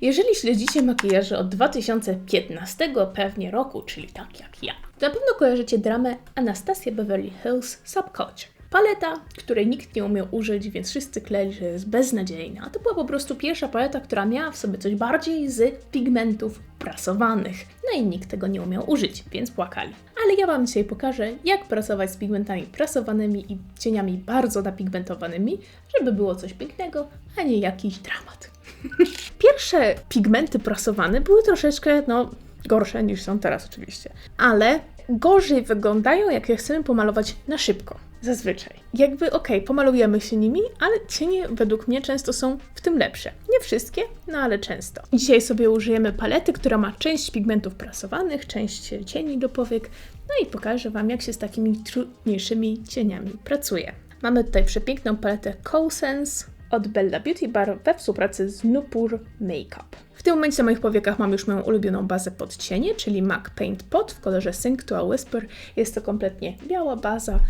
Jeżeli śledzicie makijaże od 2015 pewnie roku, czyli tak jak ja, to na pewno kojarzycie dramę Anastasia Beverly Hills Subculture. Paleta, której nikt nie umiał użyć, więc wszyscy kleli, że jest beznadziejna. A to była po prostu pierwsza paleta, która miała w sobie coś bardziej z pigmentów prasowanych. No i nikt tego nie umiał użyć, więc płakali. Ale ja Wam dzisiaj pokażę, jak pracować z pigmentami prasowanymi i cieniami bardzo napigmentowanymi, żeby było coś pięknego, a nie jakiś dramat. Pierwsze pigmenty prasowane były troszeczkę, no, gorsze niż są teraz oczywiście, ale gorzej wyglądają, jak je chcemy pomalować na szybko. Zazwyczaj. Jakby okej, okay, pomalujemy się nimi, ale cienie według mnie często są w tym lepsze. Nie wszystkie, no ale często. Dzisiaj sobie użyjemy palety, która ma część pigmentów prasowanych, część cieni do powiek, no i pokażę Wam, jak się z takimi trudniejszymi cieniami pracuje. Mamy tutaj przepiękną paletę CoSense od Bella Beauty Bar we współpracy z Nupur Makeup. W tym momencie na moich powiekach mam już moją ulubioną bazę pod cienie, czyli MAC Paint Pot w kolorze Sync to a Whisper. Jest to kompletnie biała baza,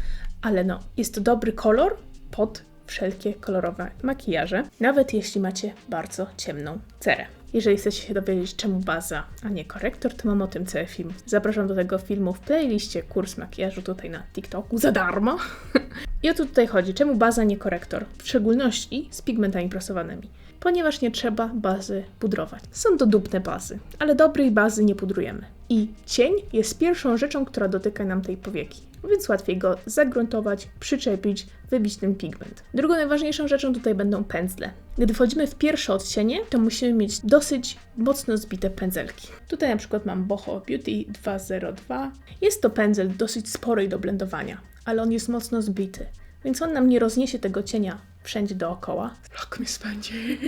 ale no, jest to dobry kolor pod wszelkie kolorowe makijaże, nawet jeśli macie bardzo ciemną cerę. Jeżeli chcecie się dowiedzieć, czemu baza, a nie korektor, to mam o tym cały film. Zapraszam do tego filmu w playliście kurs makijażu tutaj na TikToku za darmo. I o to tutaj chodzi, czemu baza, nie korektor, w szczególności z pigmentami prasowanymi. Ponieważ nie trzeba bazy pudrować. Są to dupne bazy, ale dobrej bazy nie pudrujemy. I cień jest pierwszą rzeczą, która dotyka nam tej powieki więc łatwiej go zagruntować, przyczepić, wybić ten pigment. Drugą najważniejszą rzeczą tutaj będą pędzle. Gdy wchodzimy w pierwsze odcienie, to musimy mieć dosyć mocno zbite pędzelki. Tutaj na przykład mam Boho Beauty 202. Jest to pędzel dosyć spory do blendowania, ale on jest mocno zbity, więc on nam nie rozniesie tego cienia wszędzie dookoła. Jak mi spędzi.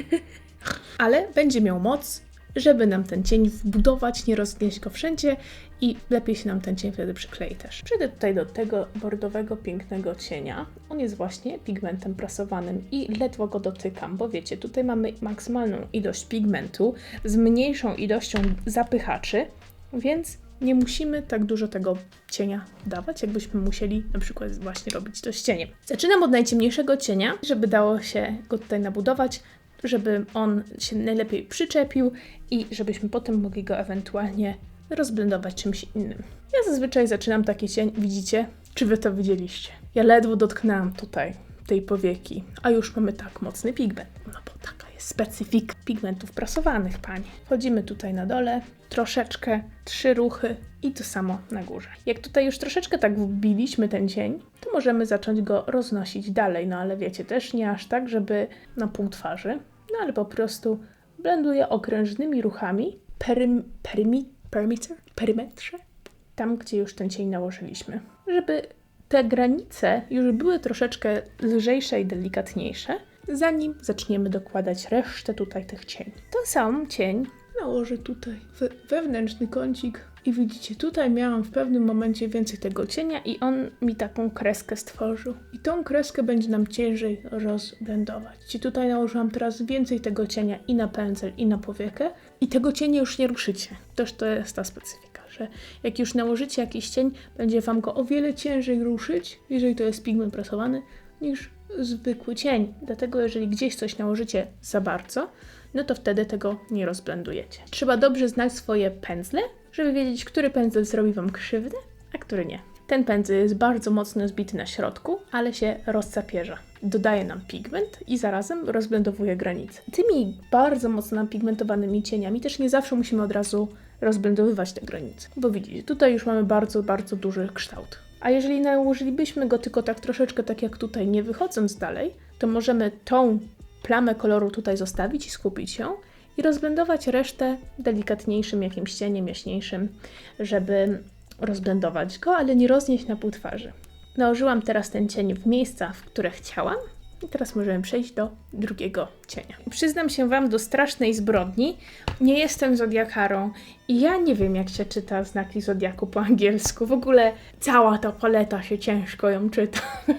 Ale będzie miał moc żeby nam ten cień wbudować, nie roznieść go wszędzie i lepiej się nam ten cień wtedy przyklei też. Przejdę tutaj do tego bordowego, pięknego cienia. On jest właśnie pigmentem prasowanym i ledwo go dotykam, bo wiecie, tutaj mamy maksymalną ilość pigmentu z mniejszą ilością zapychaczy, więc nie musimy tak dużo tego cienia dawać, jakbyśmy musieli na przykład właśnie robić to z cieniem. Zaczynam od najciemniejszego cienia, żeby dało się go tutaj nabudować żeby on się najlepiej przyczepił i żebyśmy potem mogli go ewentualnie rozblendować czymś innym. Ja zazwyczaj zaczynam taki cień, widzicie? Czy wy to widzieliście? Ja ledwo dotknęłam tutaj tej powieki, a już mamy tak mocny pigment. No bo taka jest specyfik pigmentów prasowanych, panie. Wchodzimy tutaj na dole, troszeczkę, trzy ruchy i to samo na górze. Jak tutaj już troszeczkę tak wbiliśmy ten cień, to możemy zacząć go roznosić dalej, no ale wiecie, też nie aż tak, żeby na pół twarzy, no ale po prostu blenduję okrężnymi ruchami perym, perymi, perymetrze, tam gdzie już ten cień nałożyliśmy, żeby te granice już były troszeczkę lżejsze i delikatniejsze, zanim zaczniemy dokładać resztę tutaj tych cieni. To sam cień nałożę tutaj wewnętrzny kącik i widzicie, tutaj miałam w pewnym momencie więcej tego cienia i on mi taką kreskę stworzył. I tą kreskę będzie nam ciężej rozblendować. I tutaj nałożyłam teraz więcej tego cienia i na pędzel, i na powiekę. I tego cienia już nie ruszycie. Też to jest ta specyfika, że jak już nałożycie jakiś cień, będzie Wam go o wiele ciężej ruszyć, jeżeli to jest pigment prasowany, niż zwykły cień. Dlatego jeżeli gdzieś coś nałożycie za bardzo, no to wtedy tego nie rozblendujecie. Trzeba dobrze znać swoje pędzle, żeby wiedzieć, który pędzel zrobi Wam krzywdę, a który nie. Ten pędzel jest bardzo mocno zbity na środku, ale się rozcapierza. Dodaje nam pigment i zarazem rozblendowuje granice. Tymi bardzo mocno napigmentowanymi cieniami też nie zawsze musimy od razu rozblendowywać te granice. Bo widzicie, tutaj już mamy bardzo, bardzo duży kształt. A jeżeli nałożylibyśmy go tylko tak troszeczkę tak jak tutaj, nie wychodząc dalej, to możemy tą plamę koloru tutaj zostawić i skupić ją i rozblendować resztę delikatniejszym jakimś cieniem jaśniejszym, żeby rozblendować go, ale nie roznieść na pół twarzy. Nałożyłam teraz ten cień w miejsca, w które chciałam, i teraz możemy przejść do drugiego cienia. Przyznam się Wam do strasznej zbrodni. Nie jestem zodiakarą i ja nie wiem, jak się czyta znaki zodiaku po angielsku. W ogóle cała ta paleta się ciężko ją czyta.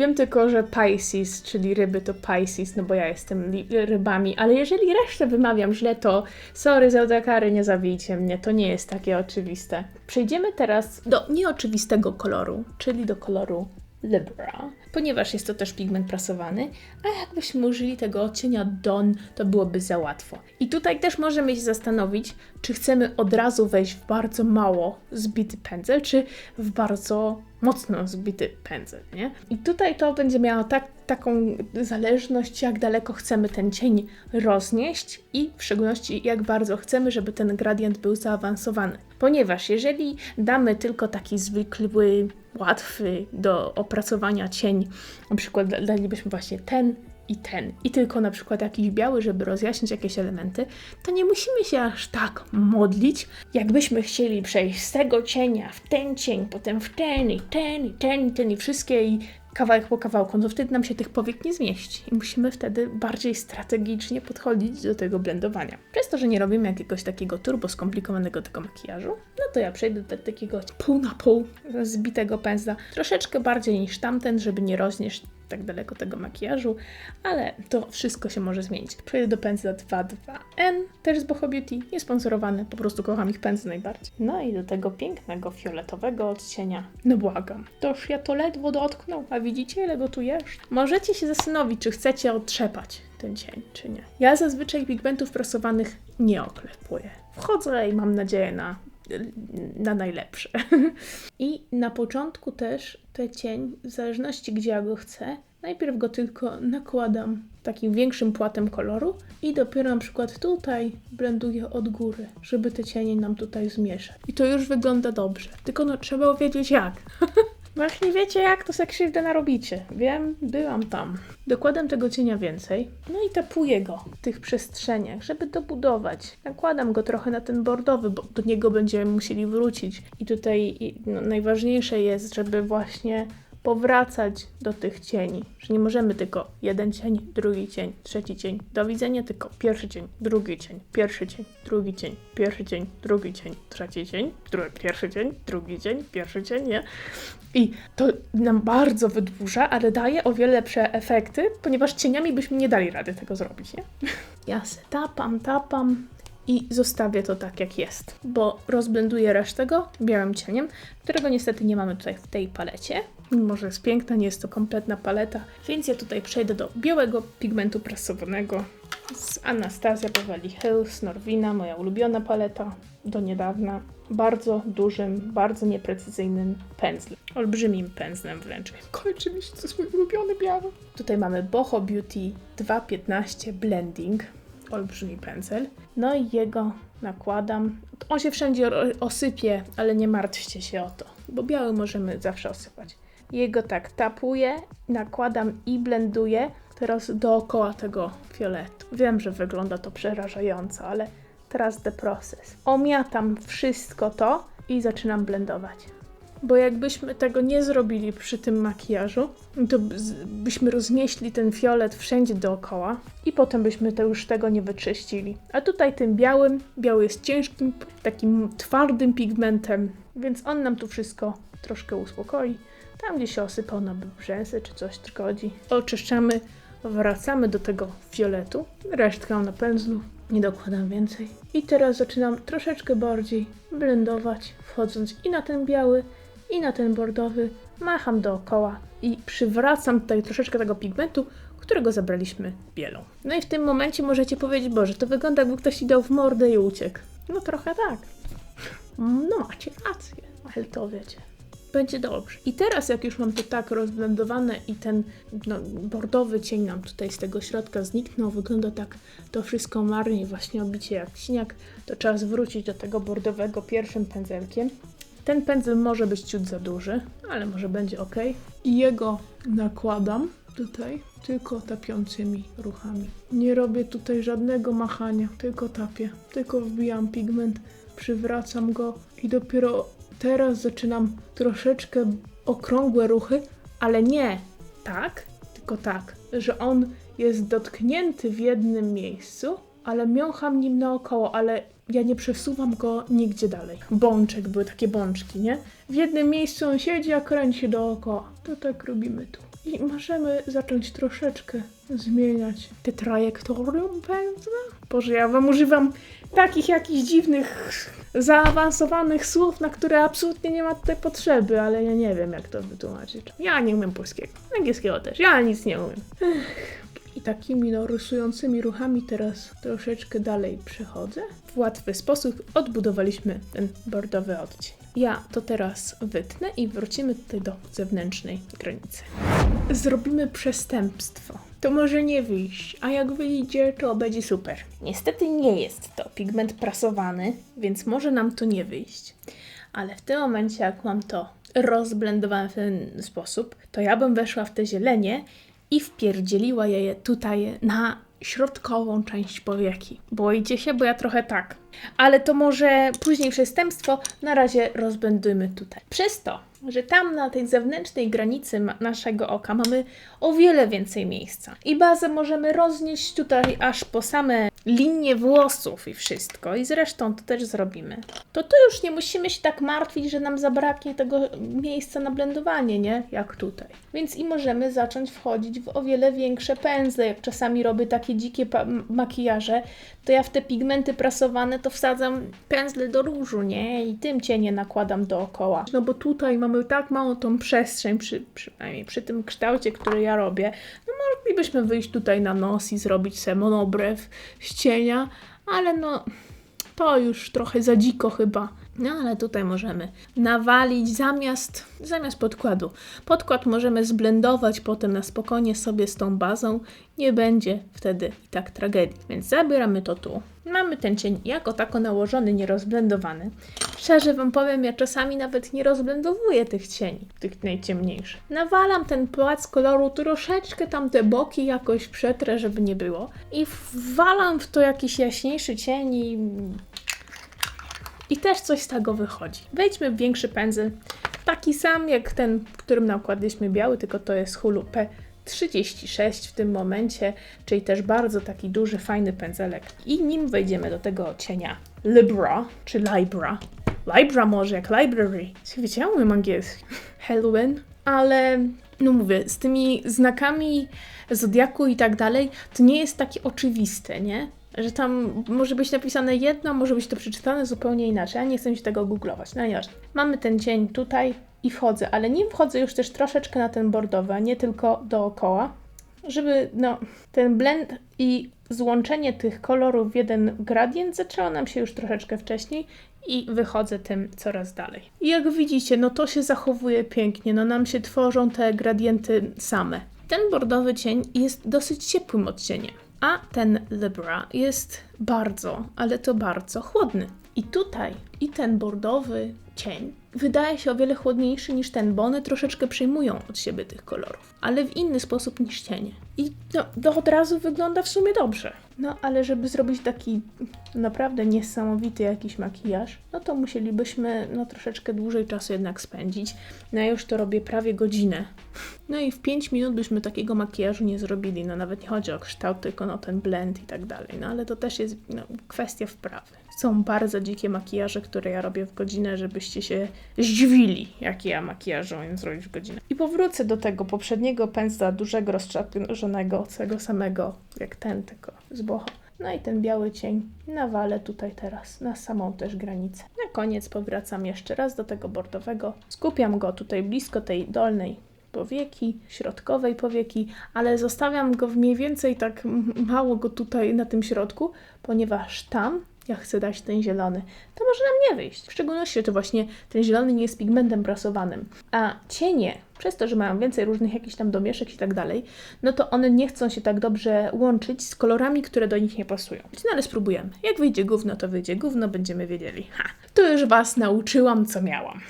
wiem tylko, że Pisces, czyli ryby, to Pisces, no bo ja jestem rybami, ale jeżeli resztę wymawiam źle, to sorry, zodiakary, nie zabijcie mnie, to nie jest takie oczywiste. Przejdziemy teraz do nieoczywistego koloru, czyli do koloru Libra, ponieważ jest to też pigment prasowany, a jakbyśmy użyli tego odcienia Dawn, to byłoby za łatwo. I tutaj też możemy się zastanowić, czy chcemy od razu wejść w bardzo mało zbity pędzel, czy w bardzo mocno zbity pędzel, nie? I tutaj to będzie miało tak, taką zależność, jak daleko chcemy ten cień roznieść i w szczególności jak bardzo chcemy, żeby ten gradient był zaawansowany. Ponieważ jeżeli damy tylko taki zwykły, łatwy do opracowania cień, na przykład dalibyśmy właśnie ten i ten, i tylko na przykład jakiś biały, żeby rozjaśnić jakieś elementy, to nie musimy się aż tak modlić, jakbyśmy chcieli przejść z tego cienia w ten cień, potem w ten i ten i ten i ten i wszystkie i kawałek po kawałku, no wtedy nam się tych powiek nie zmieści i musimy wtedy bardziej strategicznie podchodzić do tego blendowania. Przez to, że nie robimy jakiegoś takiego turbo skomplikowanego tego makijażu, no to ja przejdę do takiego pół na pół zbitego pędzla, troszeczkę bardziej niż tamten, żeby nie roznieść tak daleko tego makijażu, ale to wszystko się może zmienić. Przejdę do pędzla 22N, też z Boho Beauty, niesponsorowany, po prostu kocham ich pędzle najbardziej. No i do tego pięknego fioletowego odcienia. No błagam, toż ja to ledwo dotknął, a widzicie ile go tu jest? Możecie się zastanowić, czy chcecie otrzepać ten cień, czy nie. Ja zazwyczaj pigmentów prasowanych nie oklepuję. Wchodzę i mam nadzieję na na najlepsze. I na początku też ten cień, w zależności gdzie ja go chcę, najpierw go tylko nakładam takim większym płatem koloru i dopiero na przykład tutaj blenduję od góry, żeby te cienie nam tutaj zmieszać. I to już wygląda dobrze, tylko no trzeba wiedzieć jak. Właśnie wiecie, jak to se krzywdę narobicie. Wiem, byłam tam. Dokładam tego cienia więcej, no i tapuję go w tych przestrzeniach, żeby dobudować. Nakładam go trochę na ten bordowy, bo do niego będziemy musieli wrócić. I tutaj no, najważniejsze jest, żeby właśnie powracać do tych cieni, że nie możemy tylko jeden cień, drugi cień, trzeci cień, do widzenia, tylko pierwszy cień, drugi cień, pierwszy cień, drugi cień, pierwszy cień, drugi cień, trzeci cień, drugi, pierwszy cień, drugi cień, pierwszy cień, nie? I to nam bardzo wydłuża, ale daje o wiele lepsze efekty, ponieważ cieniami byśmy nie dali rady tego zrobić, nie? Ja se tapam, tapam, i zostawię to tak jak jest, bo rozblenduję resztę go białym cieniem, którego niestety nie mamy tutaj w tej palecie. Mimo, że jest piękna, nie jest to kompletna paleta, więc ja tutaj przejdę do białego pigmentu prasowanego z Anastasia Beverly Hills, Norwina, moja ulubiona paleta do niedawna. Bardzo dużym, bardzo nieprecyzyjnym pędzlem. Olbrzymim pędzlem wręcz. Kończy mi się, to jest mój ulubiony biały. Tutaj mamy Boho Beauty 215 Blending olbrzymi pędzel. No i jego nakładam. On się wszędzie osypie, ale nie martwcie się o to, bo biały możemy zawsze osypać. Jego tak tapuję, nakładam i blenduję teraz dookoła tego fioletu. Wiem, że wygląda to przerażająco, ale teraz the process. Omiatam wszystko to i zaczynam blendować. Bo jakbyśmy tego nie zrobili przy tym makijażu, to byśmy roznieśli ten fiolet wszędzie dookoła i potem byśmy to już tego nie wyczyścili. A tutaj tym białym, biały jest ciężkim, takim twardym pigmentem, więc on nam tu wszystko troszkę uspokoi. Tam, gdzie się osypał na brzęsy czy coś szkodzi, oczyszczamy, wracamy do tego fioletu, resztkę na pędzlu, nie dokładam więcej. I teraz zaczynam troszeczkę bardziej blendować, wchodząc i na ten biały, i na ten bordowy macham dookoła i przywracam tutaj troszeczkę tego pigmentu, którego zabraliśmy bielą. No i w tym momencie możecie powiedzieć, Boże, to wygląda jakby ktoś ci dał w mordę i uciekł. No trochę tak. No macie rację, ale to wiecie. Będzie dobrze. I teraz jak już mam to tak rozblendowane i ten no, bordowy cień nam tutaj z tego środka zniknął, wygląda tak to wszystko marnie, właśnie obicie jak śnieg, to trzeba zwrócić do tego bordowego pierwszym pędzelkiem ten pędzel może być ciut za duży, ale może będzie ok. I jego nakładam tutaj tylko tapiącymi ruchami. Nie robię tutaj żadnego machania, tylko tapię. Tylko wbijam pigment, przywracam go i dopiero teraz zaczynam troszeczkę okrągłe ruchy, ale nie tak, tylko tak, że on jest dotknięty w jednym miejscu, ale miącham nim naokoło, ale ja nie przesuwam go nigdzie dalej. Bączek, były takie bączki, nie? W jednym miejscu on siedzi, a kręci dookoła. To tak robimy tu. I możemy zacząć troszeczkę zmieniać te trajektorium pędzla. Boże, ja wam używam takich jakichś dziwnych, zaawansowanych słów, na które absolutnie nie ma tutaj potrzeby, ale ja nie wiem, jak to wytłumaczyć. Ja nie umiem polskiego, angielskiego też, ja nic nie umiem. Ech. I takimi no, rysującymi ruchami teraz troszeczkę dalej przechodzę. W łatwy sposób odbudowaliśmy ten bordowy odcień. Ja to teraz wytnę i wrócimy tutaj do zewnętrznej granicy. Zrobimy przestępstwo. To może nie wyjść, a jak wyjdzie, to będzie super. Niestety nie jest to pigment prasowany, więc może nam to nie wyjść. Ale w tym momencie, jak mam to rozblendowane w ten sposób, to ja bym weszła w te zielenie i wpierdzieliła je tutaj na środkową część powieki. Boicie się, bo ja trochę tak. Ale to może później przestępstwo, na razie rozbędujmy tutaj. Przez to, że tam na tej zewnętrznej granicy naszego oka mamy o wiele więcej miejsca. I bazę możemy roznieść tutaj aż po same linie włosów i wszystko. I zresztą to też zrobimy. To tu już nie musimy się tak martwić, że nam zabraknie tego miejsca na blendowanie, nie? Jak tutaj. Więc i możemy zacząć wchodzić w o wiele większe pędzle. Jak czasami robię takie dzikie makijaże, to ja w te pigmenty prasowane to wsadzam pędzle do różu, nie? I tym cienie nakładam dookoła. No bo tutaj mamy tak małą tą przestrzeń, przy, przynajmniej przy tym kształcie, który ja robię. No moglibyśmy wyjść tutaj na nos i zrobić sobie monobrew z cienia, ale no to już trochę za dziko chyba. No ale tutaj możemy nawalić zamiast, zamiast podkładu. Podkład możemy zblendować potem na spokojnie sobie z tą bazą. Nie będzie wtedy i tak tragedii. Więc zabieramy to tu. Mamy ten cień jako tako nałożony, nierozblendowany. Szczerze Wam powiem, ja czasami nawet nie rozblendowuję tych cieni, tych najciemniejszych. Nawalam ten płac koloru, troszeczkę tam te boki jakoś przetrę, żeby nie było. I wwalam w to jakiś jaśniejszy cień i i też coś z tego wychodzi. Wejdźmy w większy pędzel, taki sam jak ten, którym nakładliśmy biały, tylko to jest Hulu P36 w tym momencie, czyli też bardzo taki duży, fajny pędzelek. I nim wejdziemy do tego cienia Libra, czy Libra, Libra może, jak library. Wiecie, ja umiem angielski. Halloween. Ale, no mówię, z tymi znakami zodiaku i tak dalej, to nie jest takie oczywiste, nie? Że tam może być napisane jedno, może być to przeczytane zupełnie inaczej. Ja nie chcę się tego googlować, no nieważne. Mamy ten cień tutaj i wchodzę, ale nim wchodzę już też troszeczkę na ten bordowy, a nie tylko dookoła, żeby no, ten blend i złączenie tych kolorów w jeden gradient zaczęło nam się już troszeczkę wcześniej i wychodzę tym coraz dalej. I jak widzicie, no to się zachowuje pięknie, no nam się tworzą te gradienty same. Ten bordowy cień jest dosyć ciepłym odcieniem a ten Libra jest bardzo, ale to bardzo chłodny. I tutaj i ten bordowy cień wydaje się o wiele chłodniejszy niż ten, bo one troszeczkę przyjmują od siebie tych kolorów, ale w inny sposób niż cienie. I no, to od razu wygląda w sumie dobrze. No ale żeby zrobić taki naprawdę niesamowity jakiś makijaż, no to musielibyśmy no troszeczkę dłużej czasu jednak spędzić. No ja już to robię prawie godzinę. No i w 5 minut byśmy takiego makijażu nie zrobili. No nawet nie chodzi o kształt, tylko no ten blend i tak dalej. No ale to też jest no, kwestia wprawy. Są bardzo dzikie makijaże, które ja robię w godzinę, żebyście się zdziwili, jakie ja makijaże umiem zrobić w godzinę. I powrócę do tego poprzedniego pędzla, dużego, rozczapionego, tego samego, jak ten, tylko z boho. No i ten biały cień nawalę tutaj teraz na samą też granicę. Na koniec powracam jeszcze raz do tego bordowego. Skupiam go tutaj blisko tej dolnej powieki, środkowej powieki, ale zostawiam go mniej więcej tak mało go tutaj na tym środku, ponieważ tam ja chcę dać ten zielony, to może nam nie wyjść. W szczególności, że właśnie ten zielony nie jest pigmentem prasowanym. A cienie, przez to, że mają więcej różnych jakichś tam domieszek i tak dalej, no to one nie chcą się tak dobrze łączyć z kolorami, które do nich nie pasują. No ale spróbujemy. Jak wyjdzie gówno, to wyjdzie gówno, będziemy wiedzieli. Ha, to już Was nauczyłam, co miałam.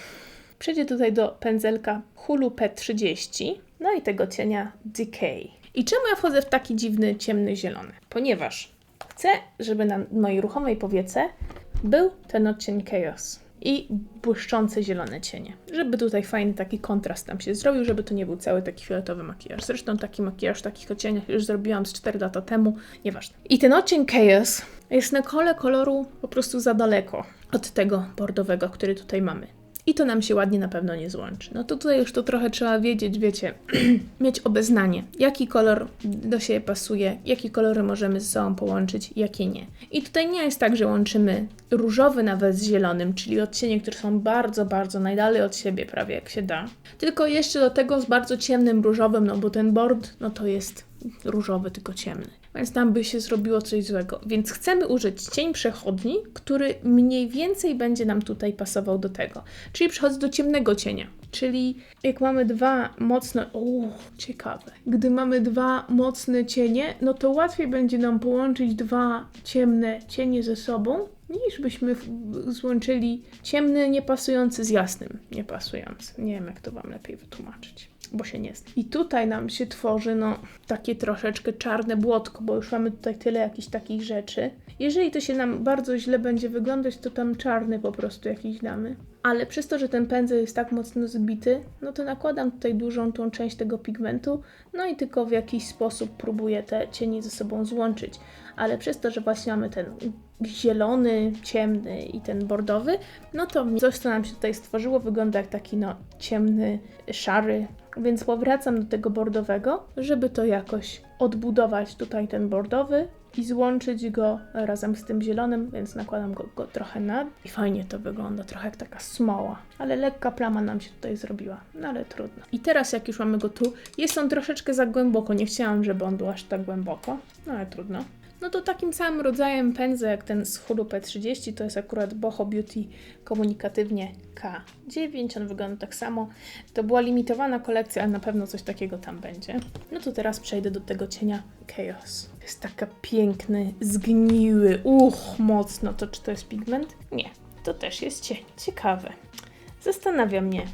Przejdzie tutaj do pędzelka Hulu P30, no i tego cienia Decay. I czemu ja wchodzę w taki dziwny, ciemny zielony? Ponieważ Chcę, żeby na mojej ruchomej powiece był ten odcień Chaos i błyszczące zielone cienie. Żeby tutaj fajny taki kontrast tam się zrobił, żeby to nie był cały taki fioletowy makijaż. Zresztą taki makijaż w takich odcieniach już zrobiłam z 4 lata temu, nieważne. I ten odcień Chaos jest na kole koloru po prostu za daleko od tego bordowego, który tutaj mamy. I to nam się ładnie na pewno nie złączy. No to tutaj już to trochę trzeba wiedzieć, wiecie, mieć obeznanie, jaki kolor do siebie pasuje, jakie kolory możemy ze sobą połączyć, jakie nie. I tutaj nie jest tak, że łączymy różowy nawet z zielonym, czyli odcienie, które są bardzo, bardzo najdalej od siebie prawie jak się da. Tylko jeszcze do tego z bardzo ciemnym różowym, no bo ten board, no to jest różowy, tylko ciemny. Więc tam by się zrobiło coś złego. Więc chcemy użyć cień przechodni, który mniej więcej będzie nam tutaj pasował do tego. Czyli przechodzę do ciemnego cienia. Czyli jak mamy dwa mocne. O, ciekawe. Gdy mamy dwa mocne cienie, no to łatwiej będzie nam połączyć dwa ciemne cienie ze sobą, niż byśmy złączyli ciemny niepasujący z jasnym niepasujący. Nie wiem, jak to Wam lepiej wytłumaczyć bo się nie zna. I tutaj nam się tworzy no takie troszeczkę czarne błotko, bo już mamy tutaj tyle jakichś takich rzeczy. Jeżeli to się nam bardzo źle będzie wyglądać, to tam czarny po prostu jakiś damy. Ale przez to, że ten pędzel jest tak mocno zbity, no to nakładam tutaj dużą tą część tego pigmentu, no i tylko w jakiś sposób próbuję te cienie ze sobą złączyć. Ale przez to, że właśnie mamy ten zielony, ciemny i ten bordowy, no to coś, co nam się tutaj stworzyło, wygląda jak taki no ciemny, szary, więc powracam do tego bordowego, żeby to jakoś odbudować tutaj ten bordowy i złączyć go razem z tym zielonym, więc nakładam go, go trochę na i fajnie to wygląda, trochę jak taka smoła, ale lekka plama nam się tutaj zrobiła, no ale trudno. I teraz jak już mamy go tu, jest on troszeczkę za głęboko, nie chciałam, żeby on był aż tak głęboko, no ale trudno. No to takim samym rodzajem pędza jak ten z Hulu P30, to jest akurat Boho Beauty komunikatywnie K9, on wygląda tak samo. To była limitowana kolekcja, ale na pewno coś takiego tam będzie. No to teraz przejdę do tego cienia Chaos. Jest taka piękny, zgniły, uch, mocno. To czy to jest pigment? Nie, to też jest cień. Ciekawe. Zastanawia mnie,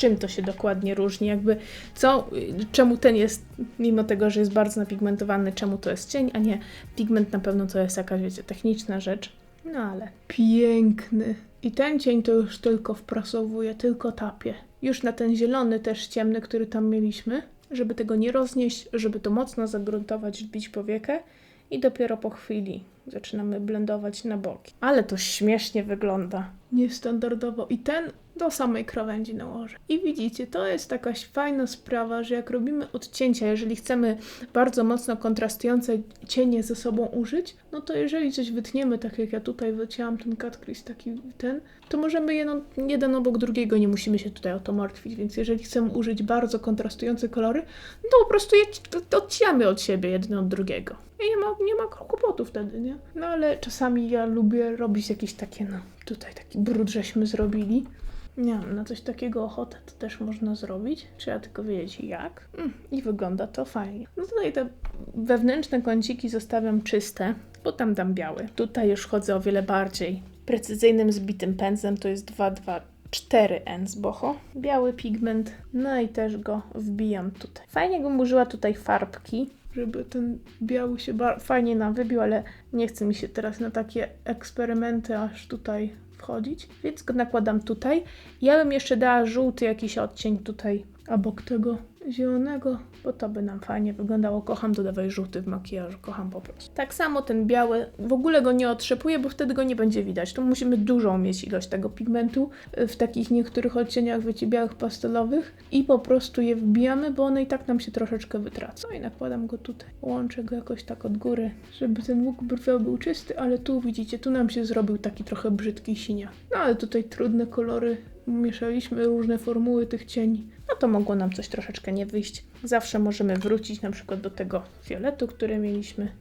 czym to się dokładnie różni, jakby co, czemu ten jest, mimo tego, że jest bardzo napigmentowany, czemu to jest cień, a nie pigment na pewno to jest jakaś, wiecie, techniczna rzecz. No ale piękny. I ten cień to już tylko wprasowuje, tylko tapie. Już na ten zielony też ciemny, który tam mieliśmy, żeby tego nie roznieść, żeby to mocno zagruntować, wbić powiekę i dopiero po chwili zaczynamy blendować na boki. Ale to śmiesznie wygląda. Niestandardowo. I ten do samej krawędzi nałożę. I widzicie, to jest taka fajna sprawa, że jak robimy odcięcia, jeżeli chcemy bardzo mocno kontrastujące cienie ze sobą użyć, no to jeżeli coś wytniemy, tak jak ja tutaj wycięłam ten crease, taki ten, to możemy jeden, jeden obok drugiego, nie musimy się tutaj o to martwić, więc jeżeli chcemy użyć bardzo kontrastujące kolory, no to po prostu je odcinamy od siebie jeden od drugiego. I nie ma, nie ma kłopotów wtedy, nie? No ale czasami ja lubię robić jakieś takie, no tutaj taki brud żeśmy zrobili. Nie mam na coś takiego ochotę, to też można zrobić. Trzeba tylko wiedzieć jak. Mm, I wygląda to fajnie. No tutaj te wewnętrzne kąciki zostawiam czyste, bo tam dam biały. Tutaj już chodzę o wiele bardziej precyzyjnym, zbitym pędzlem. To jest 224N z Boho. Biały pigment. No i też go wbijam tutaj. Fajnie bym użyła tutaj farbki, żeby ten biały się fajnie nam wybił, ale nie chce mi się teraz na takie eksperymenty aż tutaj wchodzić, więc go nakładam tutaj. Ja bym jeszcze dała żółty jakiś odcień tutaj obok tego zielonego, bo to by nam fajnie wyglądało. Kocham dodawać żółty w makijażu, kocham po prostu. Tak samo ten biały, w ogóle go nie otrzepuję, bo wtedy go nie będzie widać. Tu musimy dużą mieć ilość tego pigmentu w takich niektórych odcieniach, wiecie, białych pastelowych i po prostu je wbijamy, bo one i tak nam się troszeczkę wytracą. No i nakładam go tutaj. Łączę go jakoś tak od góry, żeby ten łuk brwiał był czysty, ale tu widzicie, tu nam się zrobił taki trochę brzydki sinia. No ale tutaj trudne kolory mieszaliśmy różne formuły tych cieni, to mogło nam coś troszeczkę nie wyjść. Zawsze możemy wrócić na przykład do tego fioletu, który mieliśmy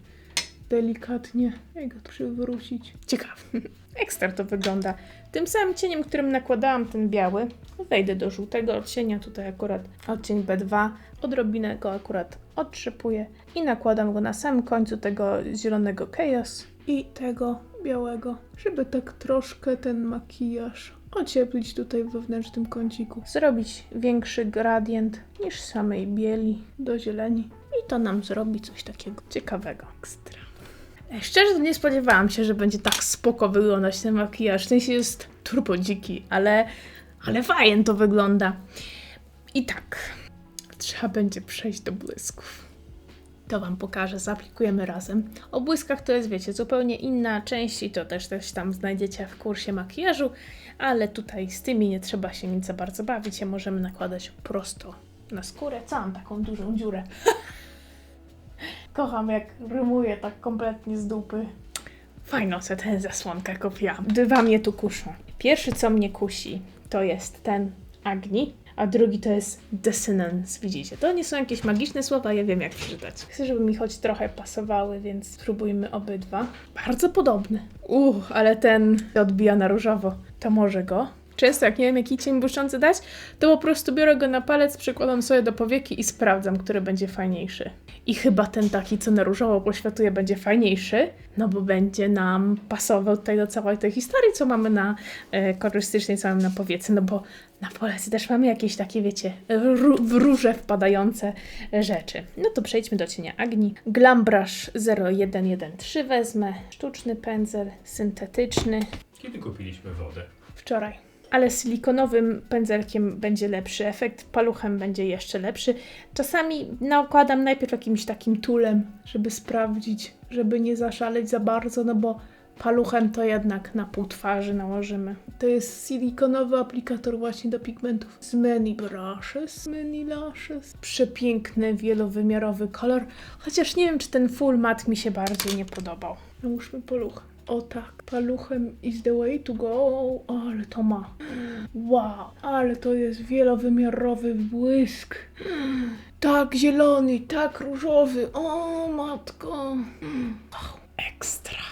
delikatnie i go przywrócić. Ciekawe. Ekstra to wygląda. Tym samym cieniem, którym nakładałam ten biały, wejdę do żółtego odcienia, tutaj akurat odcień B2, odrobinę go akurat otrzepuję i nakładam go na samym końcu tego zielonego Chaos i tego białego, żeby tak troszkę ten makijaż ocieplić tutaj w wewnętrznym kąciku. Zrobić większy gradient niż samej bieli do zieleni i to nam zrobi coś takiego ciekawego. Ekstra. Szczerze to nie spodziewałam się, że będzie tak spoko wyglądać ten makijaż. W sensie jest turbo dziki, ale, ale fajnie to wygląda. I tak, trzeba będzie przejść do błysków. To Wam pokażę, zaaplikujemy razem. O błyskach to jest, wiecie, zupełnie inna część i to też też tam znajdziecie w kursie makijażu, ale tutaj z tymi nie trzeba się nic za bardzo bawić, je możemy nakładać prosto na skórę. Co mam taką dużą dziurę? Kocham jak rymuję tak kompletnie z dupy. Fajno se ten zasłonka kupiłam. Dwa mnie tu kuszą. Pierwszy co mnie kusi to jest ten Agni, a drugi to jest Dissonance. Widzicie, to nie są jakieś magiczne słowa, ja wiem jak przeczytać. Chcę, żeby mi choć trochę pasowały, więc spróbujmy obydwa. Bardzo podobny. Uch, ale ten odbija na różowo. To może go. Często jak nie wiem jaki cień błyszczący dać, to po prostu biorę go na palec, przykładam sobie do powieki i sprawdzam, który będzie fajniejszy. I chyba ten taki, co na różowo poświatuje, będzie fajniejszy, no bo będzie nam pasował tutaj do całej tej historii, co mamy na e, co mamy na powiece, no bo na polecy też mamy jakieś takie, wiecie, w róże wpadające e, rzeczy. No to przejdźmy do cienia Agni. Glam Brush 0113 wezmę, sztuczny pędzel, syntetyczny, Kiedy kupiliśmy wodę? wczoraj. Ale silikonowym pędzelkiem będzie lepszy efekt, paluchem będzie jeszcze lepszy. Czasami nakładam najpierw jakimś takim tulem, żeby sprawdzić, żeby nie zaszaleć za bardzo, no bo paluchem to jednak na pół twarzy nałożymy. To jest silikonowy aplikator właśnie do pigmentów z Many Brushes, Many Lashes. Przepiękny, wielowymiarowy kolor, chociaż nie wiem, czy ten full matte mi się bardziej nie podobał. Nałóżmy paluch. O tak, paluchem is the way to go. Ale to ma. Wow, ale to jest wielowymiarowy błysk. Tak zielony, tak różowy. O matko. Wow, ekstra.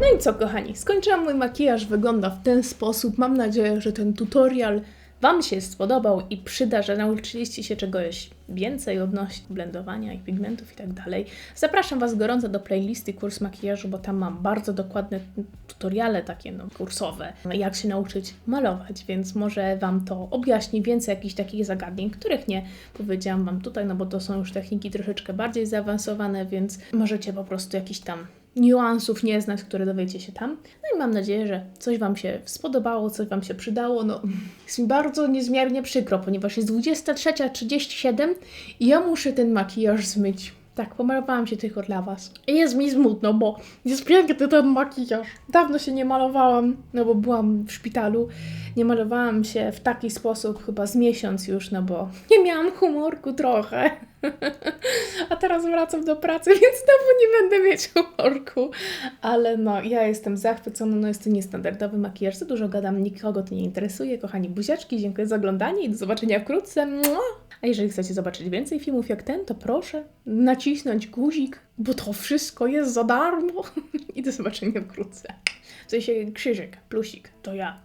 No i co, kochani? Skończyłam mój makijaż. Wygląda w ten sposób. Mam nadzieję, że ten tutorial Wam się spodobał i przyda, że nauczyliście się czegoś więcej odnośnie blendowania i pigmentów i tak dalej. Zapraszam Was gorąco do playlisty kurs makijażu, bo tam mam bardzo dokładne tutoriale takie no, kursowe, jak się nauczyć malować, więc może Wam to objaśni więcej jakichś takich zagadnień, których nie powiedziałam Wam tutaj, no bo to są już techniki troszeczkę bardziej zaawansowane, więc możecie po prostu jakiś tam niuansów nie znać, które dowiecie się tam. No i mam nadzieję, że coś Wam się spodobało, coś Wam się przydało. No, jest mi bardzo niezmiernie przykro, ponieważ jest 23.37 i ja muszę ten makijaż zmyć. Tak, pomalowałam się tylko dla Was. I jest mi smutno, bo jest piękny ten makijaż. Dawno się nie malowałam, no bo byłam w szpitalu. Nie malowałam się w taki sposób chyba z miesiąc już, no bo nie miałam humorku trochę. A teraz wracam do pracy, więc znowu nie będę mieć humorku. Ale no, ja jestem zachwycona, no jest to niestandardowy makijaż, za dużo gadam, nikogo to nie interesuje. Kochani buziaczki, dziękuję za oglądanie i do zobaczenia wkrótce. Mua! A jeżeli chcecie zobaczyć więcej filmów jak ten, to proszę nacisnąć guzik, bo to wszystko jest za darmo. I do zobaczenia wkrótce. W sensie krzyżyk, plusik, to ja.